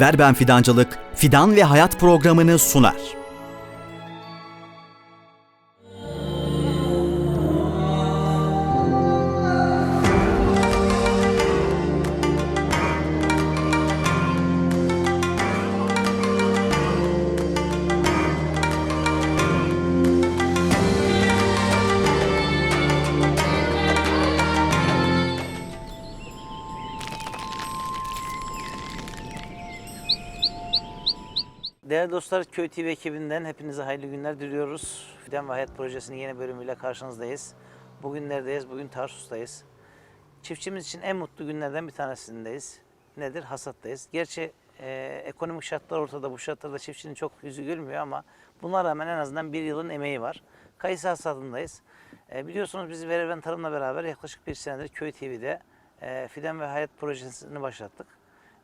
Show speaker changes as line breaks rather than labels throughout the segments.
Verben Fidancılık, Fidan ve Hayat programını sunar.
Köy TV ekibinden hepinize hayırlı günler diliyoruz. Fidan ve Hayat Projesi'nin yeni bölümüyle karşınızdayız. Bugün neredeyiz? Bugün Tarsus'tayız. Çiftçimiz için en mutlu günlerden bir tanesindeyiz. Nedir? Hasattayız. Gerçi e, ekonomik şartlar ortada. Bu şartlarda çiftçinin çok yüzü gülmüyor ama buna rağmen en azından bir yılın emeği var. Kayısı hasadındayız. E, biliyorsunuz biz Veriven Tarım'la beraber yaklaşık bir senedir Köy TV'de e, Fidan ve Hayat Projesi'ni başlattık.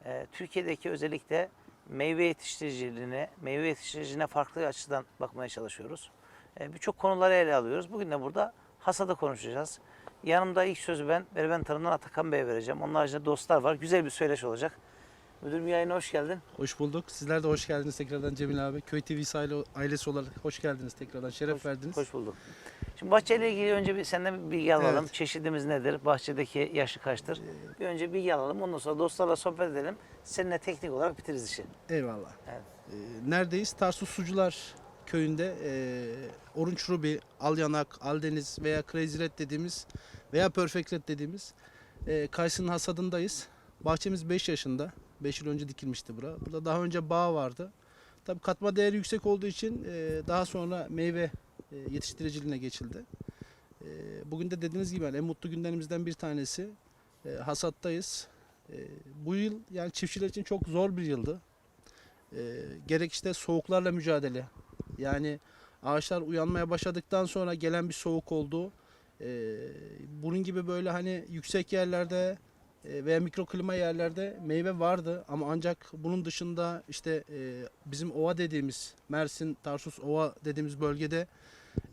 E, Türkiye'deki özellikle meyve yetiştiriciliğine, meyve yetiştiriciliğine farklı açıdan bakmaya çalışıyoruz. E, Birçok konuları ele alıyoruz. Bugün de burada hasadı konuşacağız. Yanımda ilk sözü ben Berben Tarım'dan Atakan Bey'e vereceğim. Onun haricinde dostlar var. Güzel bir söyleşi olacak. Müdürüm yayına hoş geldin.
Hoş bulduk. Sizler de hoş geldiniz tekrardan Cemil abi. Köy TV aile- ailesi olarak hoş geldiniz tekrardan. Şeref
Hoş-
verdiniz.
Hoş bulduk. Şimdi bahçeyle ilgili önce bir senden bir bilgi alalım.
Evet.
Çeşidimiz nedir? Bahçedeki yaşı kaçtır? Bir önce bilgi alalım. Ondan sonra dostlarla sohbet edelim. Seninle teknik olarak bitiririz işi.
Eyvallah.
Evet.
Ee, neredeyiz? Tarsus Sucular köyünde e, Orunç Ruby, Alyanak, Aldeniz veya Crazy Red dediğimiz veya Perfect Red dediğimiz e, kayısının hasadındayız. Bahçemiz 5 yaşında. 5 yıl önce dikilmişti bura. Burada daha önce bağ vardı. Tabii katma değeri yüksek olduğu için e, daha sonra meyve yetiştiriciliğine geçildi. E, bugün de dediğiniz gibi en mutlu günlerimizden bir tanesi. E, hasattayız. E, bu yıl yani çiftçiler için çok zor bir yıldı. E, gerek işte soğuklarla mücadele. Yani ağaçlar uyanmaya başladıktan sonra gelen bir soğuk oldu. E, bunun gibi böyle hani yüksek yerlerde e, veya mikroklima yerlerde meyve vardı ama ancak bunun dışında işte e, bizim ova dediğimiz Mersin, Tarsus Ova dediğimiz bölgede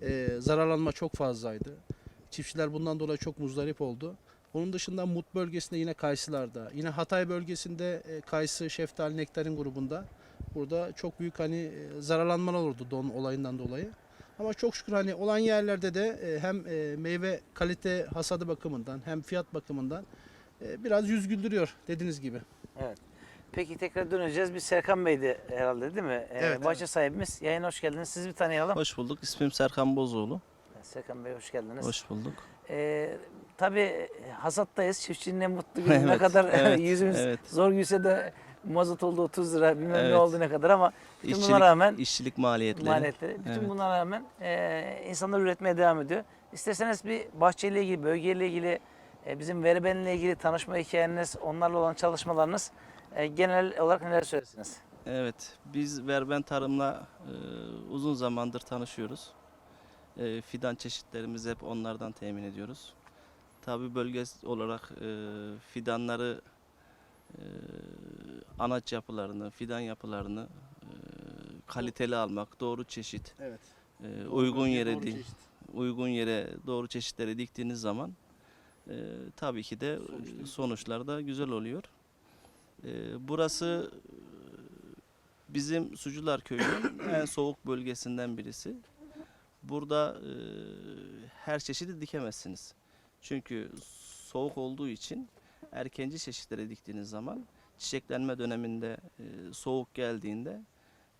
e, zararlanma çok fazlaydı. Çiftçiler bundan dolayı çok muzdarip oldu. Onun dışında Mut bölgesinde yine kayısılarda, yine Hatay bölgesinde e, kayısı, şeftali, nektarin grubunda burada çok büyük hani e, zararlanmalar oldu don olayından dolayı. Ama çok şükür hani olan yerlerde de e, hem e, meyve kalite hasadı bakımından hem fiyat bakımından biraz yüz güldürüyor dediğiniz gibi.
Evet. Peki tekrar döneceğiz. Bir Serkan Bey'di herhalde değil mi? Ee,
Evet,
bahçe sahibimiz. Yayına hoş geldiniz. Sizi bir tanıyalım.
Hoş bulduk. İsmim Serkan Bozoğlu.
Serkan Bey hoş geldiniz.
Hoş bulduk.
Ee, tabii hasattayız. Çiftçinin en mutlu günü ne
Evet,
kadar
evet,
yüzümüz
evet.
zor gülse de mazot oldu 30 lira bilmem ne
Evet.
oldu ne kadar ama bütün
İşçilik,
buna rağmen
işçilik maliyetleri.
maliyetleri bütün
Evet.
buna rağmen e, insanlar üretmeye devam ediyor. İsterseniz bir bahçeyle ilgili, bölgeyle ilgili e, bizim veribenle ilgili tanışma hikayeniz, onlarla olan çalışmalarınız e, genel olarak neler söylersiniz?
Evet, biz Verben Tarım'la e, uzun zamandır tanışıyoruz. E, fidan çeşitlerimizi hep onlardan temin ediyoruz. Tabi bölge olarak e, fidanları, e, anaç yapılarını, fidan yapılarını e, kaliteli almak, doğru çeşit,
Evet.
e, uygun yere di- uygun yere doğru çeşitleri diktiğiniz zaman e, tabii ki de sonuçlar da güzel oluyor. E, burası e, bizim Sucular Köyü'nün en soğuk bölgesinden birisi. Burada e, her çeşidi dikemezsiniz. Çünkü soğuk olduğu için erkenci çeşitleri diktiğiniz zaman çiçeklenme döneminde e, soğuk geldiğinde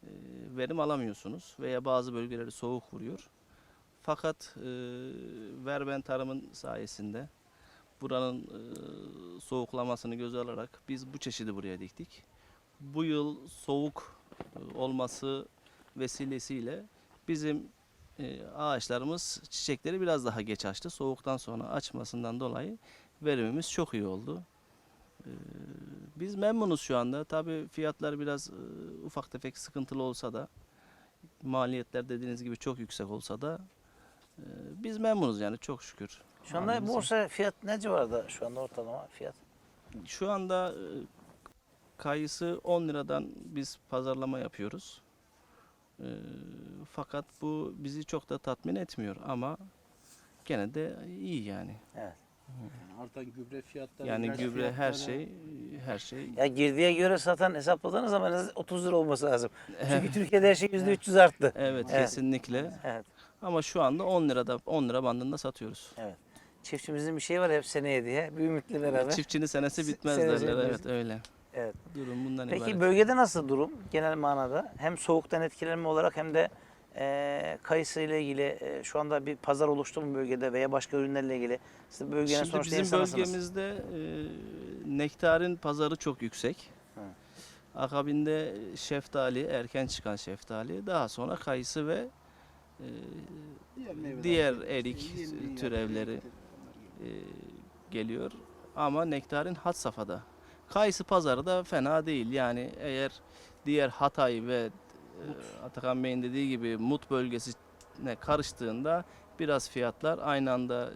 e, verim alamıyorsunuz veya bazı bölgeleri soğuk vuruyor. Fakat e, verben tarımın sayesinde buranın e, soğuklamasını göze alarak biz bu çeşidi buraya diktik. Bu yıl soğuk e, olması vesilesiyle bizim e, ağaçlarımız çiçekleri biraz daha geç açtı. Soğuktan sonra açmasından dolayı verimimiz çok iyi oldu. E, biz memnunuz şu anda. Tabii fiyatlar biraz e, ufak tefek sıkıntılı olsa da maliyetler dediğiniz gibi çok yüksek olsa da e, biz memnunuz yani çok şükür.
Şu anda
Halimize.
borsa fiyat ne civarda şu anda ortalama fiyat?
Şu anda e, kayısı 10 liradan biz pazarlama yapıyoruz. E, fakat bu bizi çok da tatmin etmiyor ama gene de iyi yani.
Evet.
Artan gübre fiyatları.
Yani gübre her
fiyatları.
şey her şey
Ya girdiye göre satan hesapladığınız zaman en az 30 lira olması lazım. Çünkü Türkiye'de her şey %300 arttı.
evet,
Evet.
kesinlikle.
Evet.
Ama şu anda 10 lirada 10 lira bandında satıyoruz.
Çiftçimizin bir şeyi var hep seneye diye. Bir ümitle beraber.
Çiftçinin senesi bitmez
senesi
derler. Evet öyle.
Evet.
Durum bundan
Peki
ibaret.
bölgede nasıl durum genel manada? Hem soğuktan etkilenme olarak hem de e, kayısı ile ilgili e, şu anda bir pazar oluştu mu bölgede veya başka ürünlerle ilgili? Siz bölgenin
Şimdi
sonuçta
bizim bölgemizde e, nektarin pazarı çok yüksek.
Hı.
Akabinde şeftali, erken çıkan şeftali, daha sonra kayısı ve e,
Diğer, meyveler,
diğer
işte
erik türevleri e, geliyor. Ama nektarin had safhada. Kayısı pazarı da fena değil. Yani eğer diğer Hatay ve e, Atakan Bey'in dediği gibi Mut bölgesine karıştığında biraz fiyatlar aynı anda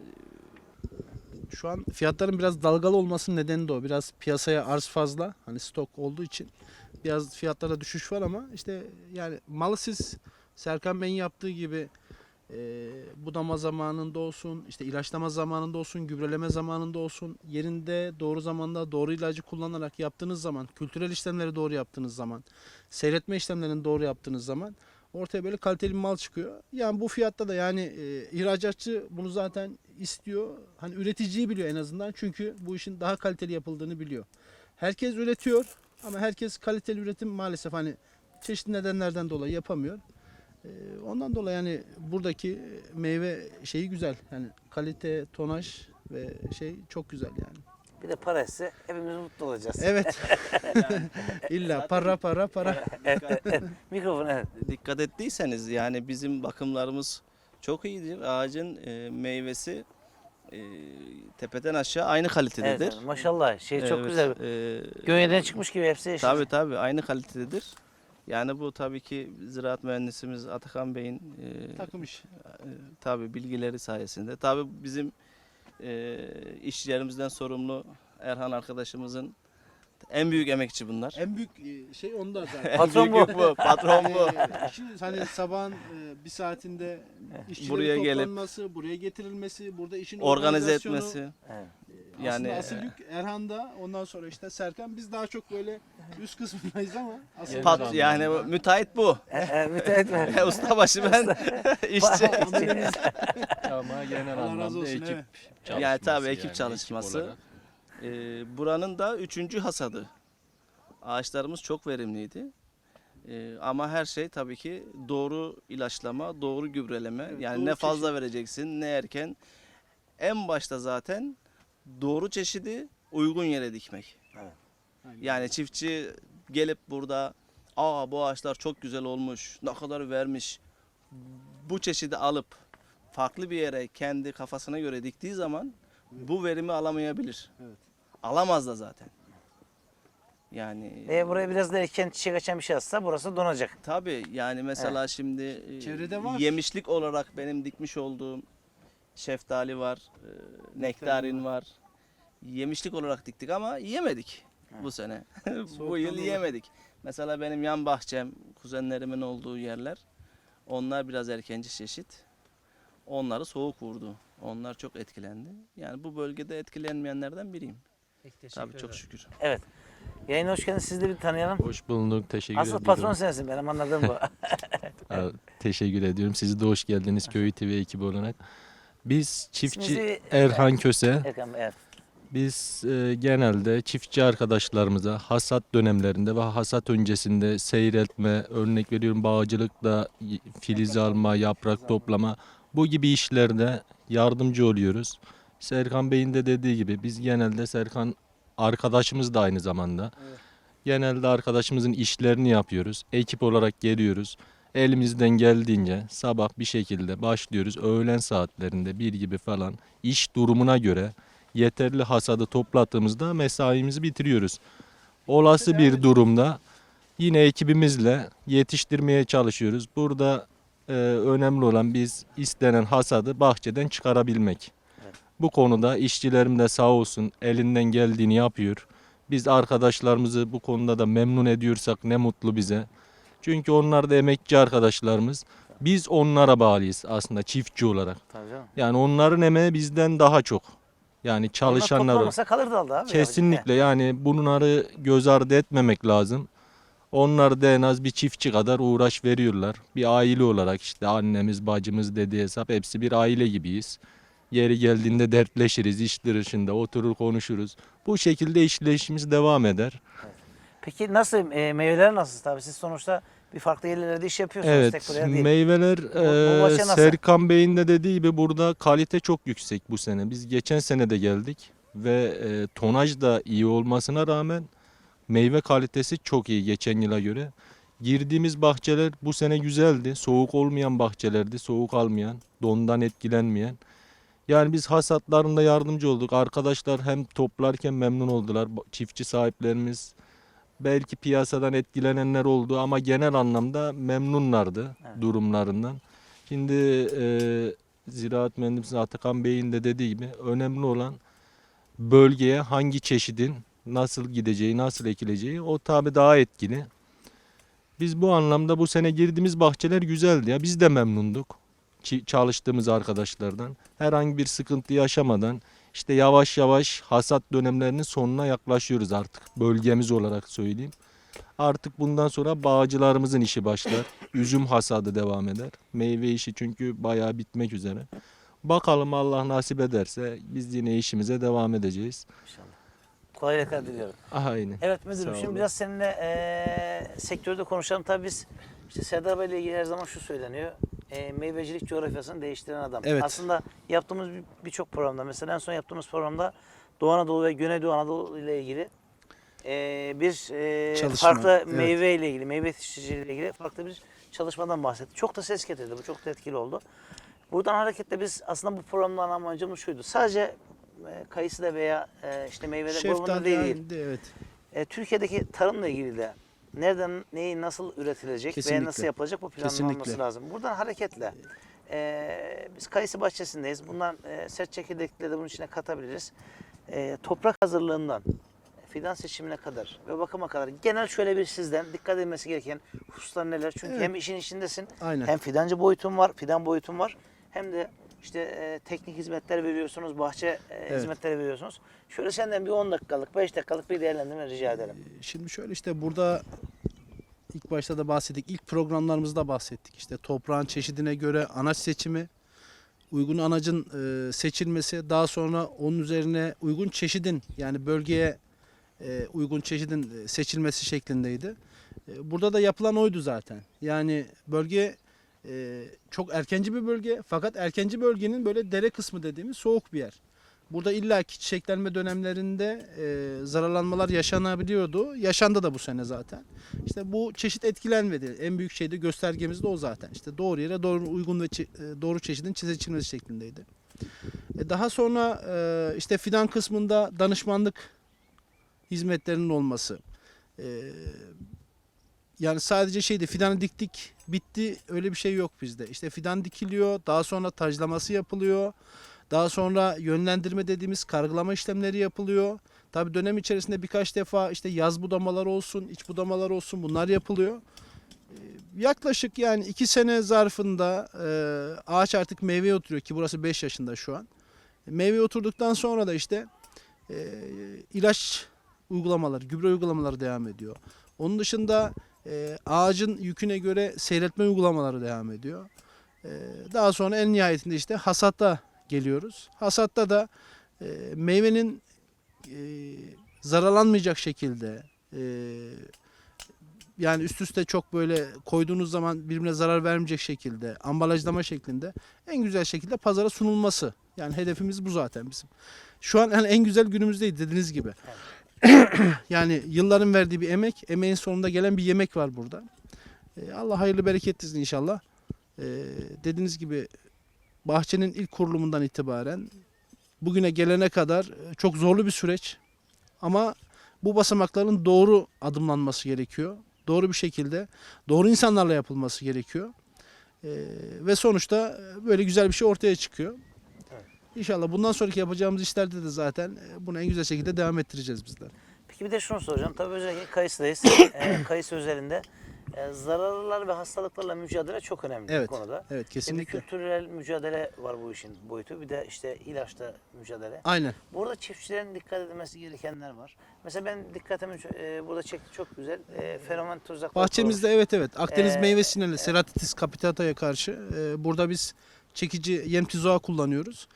Şu an fiyatların biraz dalgalı olmasının nedeni de o. Biraz piyasaya arz fazla. Hani stok olduğu için biraz fiyatlara düşüş var ama işte yani malı siz Serkan Bey'in yaptığı gibi e, budama zamanında olsun, işte ilaçlama zamanında olsun, gübreleme zamanında olsun, yerinde doğru zamanda doğru ilacı kullanarak yaptığınız zaman, kültürel işlemleri doğru yaptığınız zaman, seyretme işlemlerini doğru yaptığınız zaman ortaya böyle kaliteli mal çıkıyor. Yani bu fiyatta da yani e, ihracatçı bunu zaten istiyor. Hani üreticiyi biliyor en azından çünkü bu işin daha kaliteli yapıldığını biliyor. Herkes üretiyor ama herkes kaliteli üretim maalesef hani çeşitli nedenlerden dolayı yapamıyor. E, ondan dolayı yani buradaki meyve şeyi güzel. Yani kalite, tonaj ve şey çok güzel yani.
Bir de para etse hepimiz mutlu olacağız.
Evet. İlla para para para.
Mikrofon evet.
dikkat ettiyseniz yani bizim bakımlarımız çok iyidir. Ağacın e, meyvesi e, tepeden aşağı aynı
Evet,
kalitededir.
evet, maşallah şey çok
Evet,
güzel.
e,
Gönye'den çıkmış gibi hepsi eşit.
Tabii tabii aynı kalitededir. Yani bu tabii ki ziraat mühendisimiz Atakan Bey'in e,
Takım iş.
e, tabii bilgileri sayesinde. Tabii bizim e, işçilerimizden sorumlu Erhan arkadaşımızın en büyük emekçi bunlar.
En büyük e, şey onda zaten.
En
Patron
büyük bu, patron bu.
Ee, işin hani sabahın e, bir saatinde işçilerin
Buraya gelip-
toplanması, buraya getirilmesi, burada işin
Organize
organizasyonu,
etmesi.
Evet.
Yani,
aslında asıl
e,
yük Erhan'da, ondan sonra işte Serkan. Biz daha çok böyle üst kısmındayız ama asıl
Pat, yani bu- müteahhit bu.
E, e, müteahhit mi?
Ustabaşı ben işçi.
Ama genel
Allah razı
anlamda
olsun,
ekip
evet.
çalışması.
Yani tabii ekip
ekip
çalışması.
olarak.
Ee, buranın da üçüncü hasadı. Ağaçlarımız çok verimliydi. Ee, ama her şey tabii ki doğru ilaçlama, doğru gübreleme.
Evet,
yani
doğru
ne fazla vereceksin, ne erken. En başta zaten doğru çeşidi uygun yere dikmek.
Aynen.
Yani çiftçi gelip burada aa bu ağaçlar çok güzel olmuş, ne kadar vermiş. Bu çeşidi alıp farklı bir yere kendi kafasına göre diktiği zaman bu verimi alamayabilir.
Evet.
Alamaz da zaten. Yani
E, buraya biraz da erken çiçek açan bir şey atsa burası donacak.
tabii yani mesela şimdi e,
Çevrede var.
yemişlik olarak benim dikmiş olduğum şeftali var, e, nektarin var. Yemişlik olarak diktik ama yiyemedik bu sene. bu yıl yiyemedik. Mesela benim yan bahçem, kuzenlerimin olduğu yerler. Onlar biraz erkenci çeşit. Onları soğuk vurdu. Onlar çok etkilendi. Yani bu bölgede etkilenmeyenlerden biriyim. Tabii çok şükür.
Evet. Yayına hoş geldiniz. Sizi de bir tanıyalım.
Hoş bulduk. Teşekkür
Asıl
ediyorum.
patron sensin benim anladığım bu.
Teşekkür ediyorum. Sizi de hoş geldiniz Köy TV ekibi olarak. Biz çiftçi
İsminizi-
Erhan Köse.
Erkan Bey, evet.
Biz e, genelde çiftçi arkadaşlarımıza hasat dönemlerinde ve hasat öncesinde seyretme, örnek veriyorum bağcılıkta y- filiz alma, yaprak toplama bu gibi işlerde yardımcı oluyoruz. Serkan Bey'in de dediği gibi biz genelde Serkan arkadaşımız da aynı zamanda. Genelde arkadaşımızın işlerini yapıyoruz. Ekip olarak geliyoruz. Elimizden geldiğince sabah bir şekilde başlıyoruz. Öğlen saatlerinde bir gibi falan iş durumuna göre yeterli hasadı toplattığımızda mesaimizi bitiriyoruz. Olası bir durumda yine ekibimizle yetiştirmeye çalışıyoruz. Burada e, önemli olan biz istenen hasadı bahçeden çıkarabilmek.
Evet.
Bu konuda işçilerim de sağ olsun elinden geldiğini yapıyor. Biz arkadaşlarımızı bu konuda da memnun ediyorsak ne mutlu bize. Çünkü onlar da emekçi arkadaşlarımız. Biz onlara bağlıyız aslında çiftçi olarak.
Tabii canım.
Yani onların emeği bizden daha çok. Yani
Onlar
çalışanlar
toplamasa kalır dalda abi.
kesinlikle yani bunları göz ardı etmemek lazım. Onlar da en az bir çiftçi kadar uğraş veriyorlar. Bir aile olarak işte annemiz, bacımız dediği hesap hepsi bir aile gibiyiz. Yeri geldiğinde dertleşiriz, iş dışında oturur konuşuruz. Bu şekilde işleyişimiz devam eder.
Peki nasıl e, meyveler nasıl tabii siz sonuçta bir farklı yerlerde iş yapıyorsunuz
Evet,
tek buraya değil.
meyveler
nasıl?
Serkan Bey'in de dediği gibi burada kalite çok yüksek bu sene. Biz geçen sene de geldik ve eee, tonaj da iyi olmasına rağmen meyve kalitesi çok iyi geçen yıla göre. Girdiğimiz bahçeler bu sene güzeldi. Soğuk olmayan bahçelerdi, soğuk almayan, dondan etkilenmeyen. Yani biz hasatlarında yardımcı olduk. Arkadaşlar hem toplarken memnun oldular. Çiftçi sahiplerimiz, belki piyasadan etkilenenler oldu ama genel anlamda memnunlardı
Evet.
durumlarından. Şimdi e, Ziraat Mühendisi Atakan Bey'in de dediği gibi önemli olan bölgeye hangi çeşidin nasıl gideceği, nasıl ekileceği o tabi daha etkili. Biz bu anlamda bu sene girdiğimiz bahçeler güzeldi ya. Biz de memnunduk çalıştığımız arkadaşlardan. Herhangi bir sıkıntı yaşamadan işte yavaş yavaş hasat dönemlerinin sonuna yaklaşıyoruz artık. Bölgemiz olarak söyleyeyim. Artık bundan sonra bağcılarımızın işi başlar. Üzüm hasadı devam eder. Meyve işi çünkü bayağı bitmek üzere. Bakalım Allah nasip ederse biz yine işimize devam edeceğiz.
İnşallah. Kolaylıklar diliyorum.
Aynen.
Evet müdürüm şimdi biraz seninle eee, sektörde konuşalım. Tabii biz işte Serdar Bey ile ilgili her zaman şu söyleniyor. Eee, meyvecilik coğrafyasını değiştiren adam.
Evet.
Aslında yaptığımız bir- birçok programda mesela en son yaptığımız programda Doğu Anadolu ve Güneydoğu Anadolu ile ilgili eee, bir
Çalışma,
farklı
evet.
meyve ile ilgili, meyve yetiştiriciliği ile ilgili farklı bir çalışmadan bahsetti. Çok da ses getirdi. Bu çok da etkili oldu. Buradan hareketle biz aslında bu programdan amacımız şuydu. Sadece e, kayısıda veya e, işte meyvede grubunda değil.
halinde, evet.
E, Türkiye'deki tarımla ilgili de nereden neyi nasıl üretilecek
Kesinlikle.
nasıl yapılacak bu planlanması
Kesinlikle.
lazım. Buradan hareketle e, biz kayısı bahçesindeyiz. Bundan e, sert çekirdekleri de bunun içine katabiliriz. E, toprak hazırlığından fidan seçimine kadar ve bakıma kadar genel şöyle bir sizden dikkat edilmesi gereken hususlar neler? Çünkü
Evet.
hem işin içindesin
Aynen.
hem fidancı boyutun var, fidan boyutun var. Hem de işte e, teknik hizmetler veriyorsunuz, bahçe e,
Evet.
hizmetleri veriyorsunuz. Şöyle senden bir 10 dakikalık, 5 dakikalık bir değerlendirme rica edelim.
Şimdi şöyle işte burada ilk başta da bahsettik. İlk programlarımızda bahsettik. İşte toprağın çeşidine göre anaç seçimi, uygun anacın e, seçilmesi, daha sonra onun üzerine uygun çeşidin yani bölgeye e, uygun çeşidin e, seçilmesi şeklindeydi. E, burada da yapılan oydu zaten. Yani bölge e, çok erkenci bir bölge fakat erkenci bölgenin böyle dere kısmı dediğimiz soğuk bir yer. Burada illaki çiçeklenme dönemlerinde e, zararlanmalar yaşanabiliyordu. Yaşandı da bu sene zaten. İşte bu çeşit etkilenmedi. En büyük şey de göstergemiz de o zaten. İşte doğru yere doğru uygun ve e, doğru çeşidin seçilmesi şeklindeydi. E, daha sonra e, işte fidan kısmında danışmanlık hizmetlerinin olması. E, yani sadece şeydi fidanı diktik bitti öyle bir şey yok bizde. İşte fidan dikiliyor daha sonra tajlaması yapılıyor. Daha sonra yönlendirme dediğimiz kargılama işlemleri yapılıyor. Tabi dönem içerisinde birkaç defa işte yaz budamalar olsun, iç budamalar olsun bunlar yapılıyor. Ee, Yaklaşık yani iki sene zarfında e, ağaç artık meyveye oturuyor ki burası 5 yaşında şu an. Meyveye oturduktan sonra da işte e, ilaç uygulamaları, gübre uygulamaları devam ediyor. Onun dışında e, ağacın yüküne göre seyretme uygulamaları devam ediyor. E, daha sonra en nihayetinde işte hasatta geliyoruz. Hasatta da e, meyvenin e, zararlanmayacak şekilde e, yani üst üste çok böyle koyduğunuz zaman birbirine zarar vermeyecek şekilde ambalajlama şeklinde en güzel şekilde pazara sunulması. Yani hedefimiz bu zaten bizim. Şu an en güzel günümüzdeyiz dediğiniz gibi. yani yılların verdiği bir emek, emeğin sonunda gelen bir yemek var burada. E, Allah hayırlı bereketlisin inşallah. E, dediğiniz gibi bahçenin ilk kurulumundan itibaren bugüne gelene kadar e, çok zorlu bir süreç. Ama bu basamakların doğru adımlanması gerekiyor. Doğru bir şekilde, doğru insanlarla yapılması gerekiyor. E, ve sonuçta e, böyle güzel bir şey ortaya çıkıyor. İnşallah bundan sonraki yapacağımız işlerde de zaten e, bunu en güzel şekilde devam ettireceğiz bizler.
Peki bir de şunu soracağım. Tabii özellikle kayısıdayız. e, kayısı özelinde e, zararlar ve hastalıklarla mücadele çok önemli
Evet.
bu konuda.
Evet
Bir
kesinlikle.
kültürel mücadele var bu işin boyutu. Bir de işte ilaçla mücadele.
Aynen.
Burada çiftçilerin dikkat etmesi gerekenler var. Mesela ben dikkatimi e, burada çekti çok güzel. E, fenomen tuzak
Bahçemizde evet evet Akdeniz
Ee,
meyve sinirli Ceratitis capitata'ya karşı e, burada biz çekici yem tizoğa kullanıyoruz.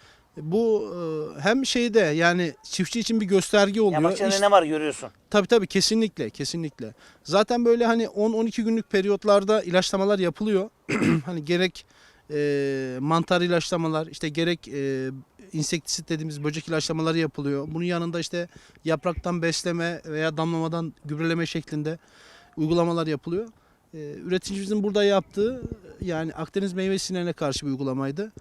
Bu e, hem şeyde yani çiftçi için bir gösterge oluyor.
Ya bahçede ne var görüyorsun.
Tabii tabii kesinlikle kesinlikle. Zaten böyle hani 10-12 günlük periyotlarda ilaçlamalar yapılıyor. hani gerek e, mantar ilaçlamalar işte gerek e, insektisit dediğimiz böcek ilaçlamaları yapılıyor. Bunun yanında işte yapraktan besleme veya damlamadan gübreleme şeklinde uygulamalar yapılıyor. E, üreticimizin burada yaptığı yani Akdeniz meyve sinirine karşı bir uygulamaydı.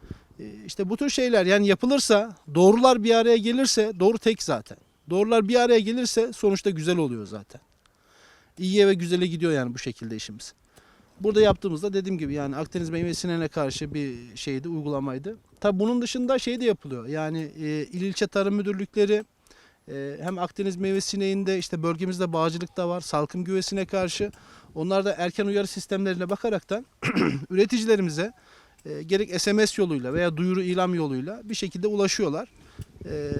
E, işte bu tür şeyler yani yapılırsa doğrular bir araya gelirse doğru tek zaten. Doğrular bir araya gelirse sonuçta güzel oluyor zaten. İyiye ve güzele gidiyor yani bu şekilde işimiz. Burada yaptığımızda dediğim gibi yani Akdeniz meyve sinirine karşı bir şeydi, uygulamaydı. Tabi bunun dışında şey de yapılıyor. Yani e, il ilçe tarım müdürlükleri e, hem Akdeniz meyve sineğinde işte bölgemizde bağcılık da var. Salkım güvesine karşı. Onlar da erken uyarı sistemlerine bakaraktan üreticilerimize e, gerek SMS yoluyla veya duyuru ilam yoluyla bir şekilde ulaşıyorlar. E,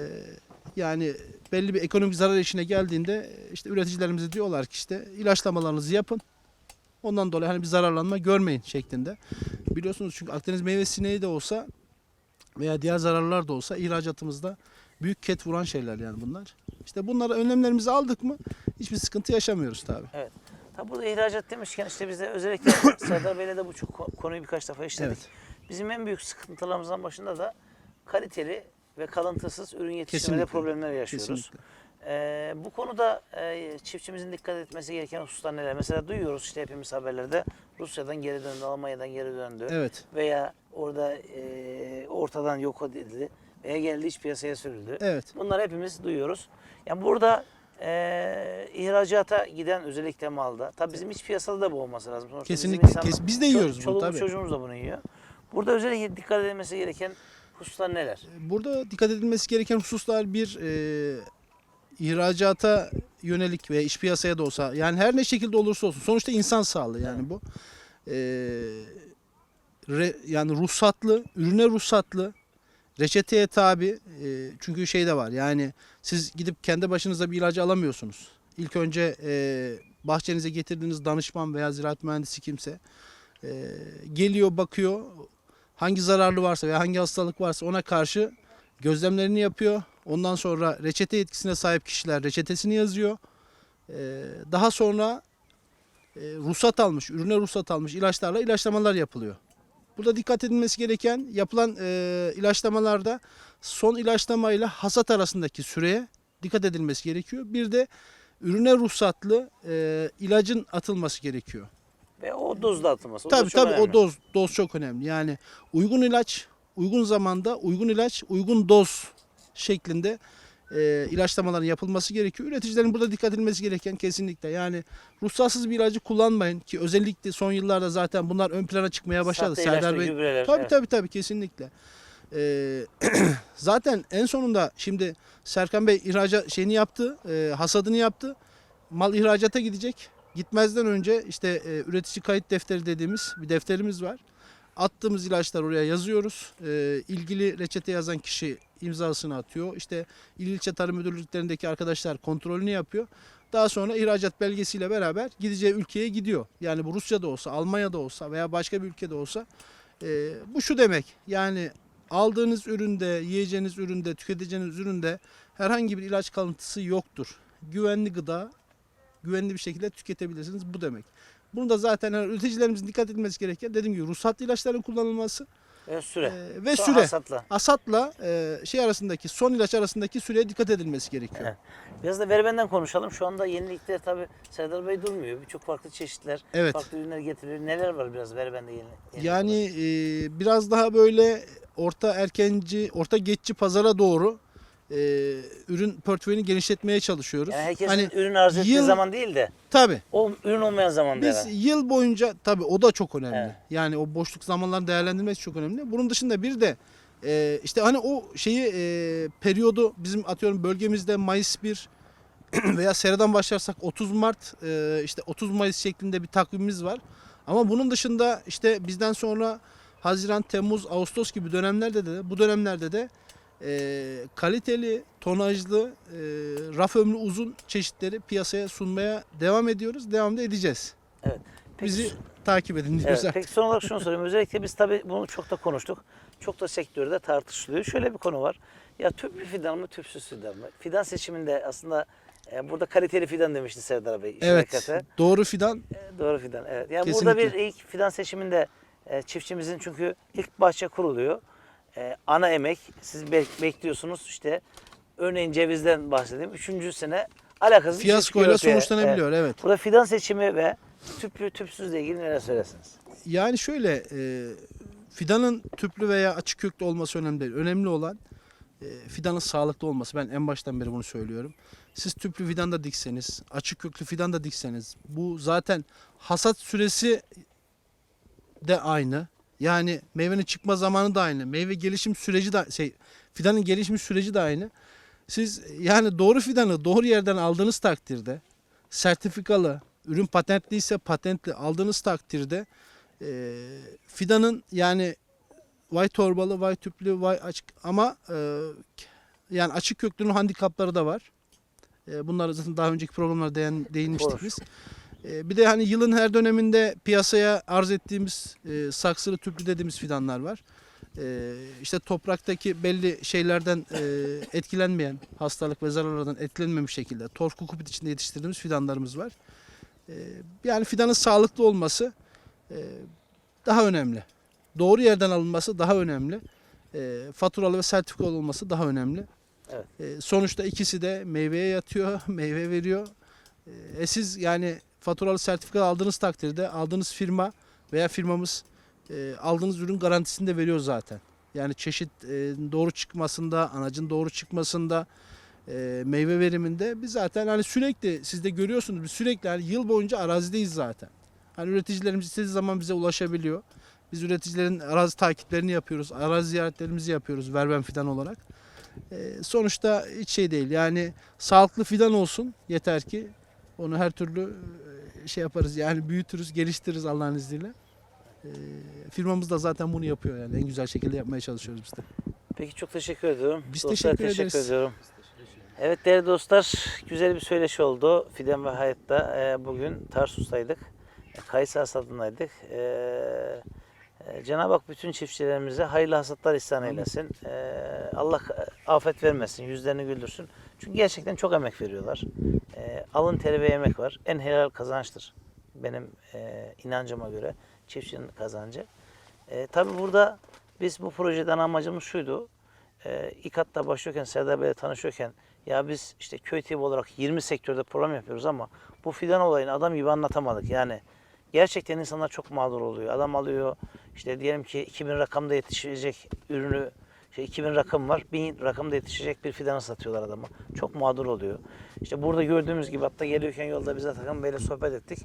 yani belli bir ekonomik zarar işine geldiğinde işte üreticilerimize diyorlar ki işte ilaçlamalarınızı yapın. Ondan dolayı hani bir zararlanma görmeyin şeklinde. Biliyorsunuz çünkü Akdeniz meyve sineği de olsa veya diğer zararlar da olsa ihracatımızda büyük ket vuran şeyler yani bunlar. İşte bunlara önlemlerimizi aldık mı hiçbir sıkıntı yaşamıyoruz tabii.
Tabi burada ihracat demişken işte biz de özellikle Serdar Bey'le de bu çok ko- konuyu birkaç defa işledik.
Evet.
Bizim en büyük sıkıntılarımızdan başında da kaliteli ve kalıntısız ürün yetiştirmede
Kesinlikle.
problemler yaşıyoruz.
Kesinlikle.
Ee, bu konuda e, çiftçimizin dikkat etmesi gereken hususlar neler? Mesela duyuyoruz işte hepimiz haberlerde Rusya'dan geri döndü, Almanya'dan geri döndü
Evet.
veya orada e, ortadan yok edildi veya geldi iç piyasaya sürüldü.
Evet.
Bunları hepimiz duyuyoruz. Yani burada e, ihracata giden özellikle malda. Tabii bizim iç piyasada da bu olması lazım. Sonuçta bizim
Kesinlikle.
insanlar-
Kes- biz de yiyoruz bunu tabii.
çocuğumuz da bunu yiyor. Burada özellikle dikkat edilmesi gereken hususlar neler?
Burada dikkat edilmesi gereken hususlar bir e, ihracata yönelik ve iç piyasaya da olsa yani her ne şekilde olursa olsun sonuçta insan sağlığı yani bu. E, re- yani ruhsatlı, ürüne ruhsatlı, reçeteye tabi e, çünkü şey de var yani siz gidip kendi başınıza bir ilacı alamıyorsunuz. İlk önce e, bahçenize getirdiğiniz danışman veya ziraat mühendisi kimse e, geliyor bakıyor hangi zararlı varsa veya hangi hastalık varsa ona karşı gözlemlerini yapıyor. Ondan sonra reçete yetkisine sahip kişiler reçetesini yazıyor. Ee, daha sonra e, ruhsat almış, ürüne ruhsat almış ilaçlarla ilaçlamalar yapılıyor. Burada dikkat edilmesi gereken yapılan e, ilaçlamalarda son ilaçlamayla hasat arasındaki süreye dikkat edilmesi gerekiyor. Bir de ürüne ruhsatlı e, ilacın atılması gerekiyor.
Ve o dozda atılması. O
Tabii tabii o
önemli.
doz doz çok önemli. Yani uygun ilaç, uygun zamanda, uygun ilaç, uygun doz şeklinde e, ilaçlamaların yapılması gerekiyor. Üreticilerin burada dikkat edilmesi gereken kesinlikle. Yani ruhsatsız bir ilacı kullanmayın ki özellikle son yıllarda zaten bunlar ön plana çıkmaya başladı.
Sahte
Serdar Bey
gübreler.
Tabii
evet.
tabii tabii kesinlikle. Ee, zaten en sonunda şimdi Serkan Bey ihracat şeyini yaptı, e, hasadını yaptı. Mal ihracata gidecek. Gitmezden önce işte e, üretici kayıt defteri dediğimiz bir defterimiz var. Attığımız ilaçlar oraya yazıyoruz. E, ilgili reçete yazan kişi imzasını atıyor. İşte il ilçe tarım müdürlüklerindeki arkadaşlar kontrolünü yapıyor. Daha sonra ihracat belgesiyle beraber gideceği ülkeye gidiyor. Yani bu Rusya'da olsa, Almanya'da olsa veya başka bir ülkede olsa e, bu şu demek. Yani aldığınız üründe, yiyeceğiniz üründe, tüketeceğiniz üründe herhangi bir ilaç kalıntısı yoktur. Güvenli gıda, güvenli bir şekilde tüketebilirsiniz. Bu demek. Bunu da zaten yani üreticilerimizin dikkat etmesi gereken dediğim gibi ruhsatlı ilaçların kullanılması
Ve süre.
e, ve
Sonra
süre.
hasatla.
Asatla e, şey arasındaki son ilaç arasındaki süreye dikkat edilmesi gerekiyor.
Evet. Biraz da verbenden konuşalım. Şu anda yenilikler tabii Serdar Bey durmuyor. Birçok farklı çeşitler,
Evet.
farklı ürünler getiriyor. Neler var biraz verbende yeni? yenilik
Yani e, biraz daha böyle orta erkenci, orta geçici pazara doğru e, ürün portföyünü genişletmeye çalışıyoruz.
yani herkesin
hani
ürün arz ettiği
yıl-
zaman değil de
tabii
o ürün olmayan zamanda.
biz
herhalde.
yıl boyunca tabii o da çok önemli.
Evet.
Yani o boşluk zamanlarını değerlendirmesi çok önemli. Bunun dışında bir de e, işte hani o şeyi e, periyodu bizim atıyorum bölgemizde Mayıs 1 veya seriden başlarsak 30 Mart e, işte 30 Mayıs şeklinde bir takvimimiz var. Ama bunun dışında işte bizden sonra Haziran, Temmuz, Ağustos gibi dönemlerde de bu dönemlerde de e, kaliteli, tonajlı, e, raf ömrü uzun çeşitleri piyasaya sunmaya devam ediyoruz. Devam da edeceğiz.
Peki,
Bizi takip edin diyoruz.
Evet,
artık.
peki son olarak şunu sorayım. Özellikle biz tabii bunu çok da konuştuk. Çok da sektörde tartışılıyor. Şöyle bir konu var. Ya tüplü fidan mı, tüpsüz fidan mı? Fidan seçiminde aslında e, burada kaliteli fidan demişti Serdar Bey.
Evet.
hakikati.
Doğru fidan
E, Doğru fidan. Evet. Yani burada
Kesinlikle.
bir ilk fidan seçiminde e, çiftçimizin çünkü ilk bahçe kuruluyor. E, ana emek. Siz bek- bekliyorsunuz işte örneğin cevizden bahsedeyim. Üçüncü sene alakasız şey
fiyaskoyla sonuçlanabiliyor. Evet.
Evet. Burada fidan seçimi ve tüplü tüpsüzle ilgili neler söylersiniz?
Yani şöyle e, fidanın tüplü veya açık köklü olması önemli değil. Önemli olan e, fidanın sağlıklı olması. Ben en baştan beri bunu söylüyorum. Siz tüplü fidan da dikseniz, açık köklü fidan da dikseniz bu zaten hasat süresi de aynı. Yani meyvenin çıkma zamanı da aynı. Meyve gelişim süreci de şey fidanın gelişim süreci de aynı. Siz yani doğru fidanı doğru yerden aldığınız takdirde sertifikalı, ürün patentliyse patentli aldığınız takdirde e, fidanın yani vay torbalı, vay tüplü, vay açık ama e, yani açık köklünün handikapları da var. E, bunları zaten daha önceki programlarda değin, değinmiştik biz. E, bir de hani yılın her döneminde piyasaya arz ettiğimiz e, saksılı tüplü dediğimiz fidanlar var. E, işte topraktaki belli şeylerden e, etkilenmeyen, hastalık ve zararlardan etkilenmemiş şekilde torf kukupit içinde yetiştirdiğimiz fidanlarımız var. E, yani fidanın sağlıklı olması e, daha önemli. Doğru yerden alınması daha önemli. E, faturalı ve sertifikalı olması daha önemli.
Evet.
E, sonuçta ikisi de meyveye yatıyor, meyve veriyor. E, e siz yani faturalı sertifika aldığınız takdirde aldığınız firma veya firmamız e, aldığınız ürün garantisini de veriyor zaten. Yani çeşit e, doğru çıkmasında, anacın doğru çıkmasında, e, meyve veriminde biz zaten hani sürekli siz de görüyorsunuz biz sürekli hani yıl boyunca arazideyiz zaten. Hani üreticilerimiz istediği zaman bize ulaşabiliyor. Biz üreticilerin arazi takiplerini yapıyoruz. Arazi ziyaretlerimizi yapıyoruz verben fidan olarak. E, sonuçta hiç şey değil. Yani sağlıklı fidan olsun yeter ki onu her türlü şey yaparız yani büyütürüz, geliştiririz Allah'ın izniyle. E, firmamız da zaten bunu yapıyor yani en güzel şekilde yapmaya çalışıyoruz biz de.
Peki çok teşekkür ediyorum.
Biz
Dostlara
teşekkür ederiz.
ediyorum. Evet değerli dostlar güzel bir söyleşi oldu. Fidan ve Hayat'ta e, bugün Tarsus'taydık. Kayısı hasadındaydık. E, Cenab-ı Hak bütün çiftçilerimize hayırlı hasatlar ihsan eylesin. E, Allah afet vermesin, yüzlerini güldürsün. Çünkü gerçekten çok emek veriyorlar. E, alın teri ve emek var. En helal kazançtır. Benim e, inancıma göre çiftçinin kazancı. E, tabii burada biz bu projeden amacımız şuydu. E, İKAT'ta başlıyorken, Serdar Bey'le tanışıyorken ya biz işte köy TV olarak 20 sektörde program yapıyoruz ama bu fidan olayını adam gibi anlatamadık. Yani gerçekten insanlar çok mağdur oluyor. Adam alıyor işte diyelim ki 2000 rakamda yetişecek ürünü şey 2000 rakım var. 1000 rakamda yetişecek bir fidanı satıyorlar adama. Çok mağdur oluyor. İşte burada gördüğümüz gibi hatta gelirken yolda biz Atakan Bey'le sohbet ettik.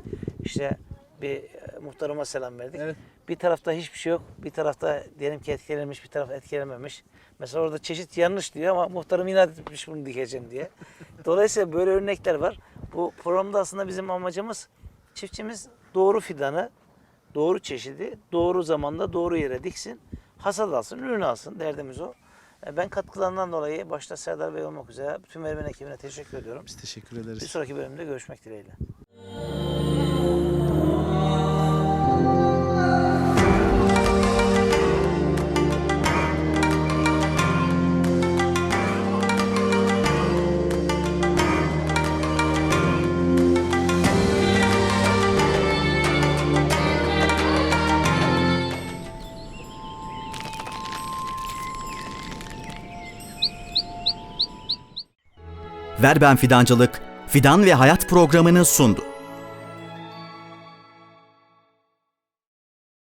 İşte bir e, muhtarıma selam verdik.
Evet.
Bir tarafta hiçbir şey yok. Bir tarafta diyelim ki etkilenmiş, bir taraf etkilenmemiş. Mesela orada çeşit yanlış diyor ama muhtarım inat etmiş bunu dikeceğim diye. Dolayısıyla böyle örnekler var. Bu programda aslında bizim amacımız çiftçimiz doğru fidanı, doğru çeşidi, doğru zamanda doğru yere diksin. Hasat alsın, ürün alsın. Derdimiz o. E, Ben katkılarından dolayı başta Serdar Bey olmak üzere bütün Vermen ekibine teşekkür ediyorum.
Biz teşekkür
Bir
ederiz.
sonraki bölümde görüşmek dileğiyle.
Verben Fidancılık, Fidan ve Hayat programını sundu.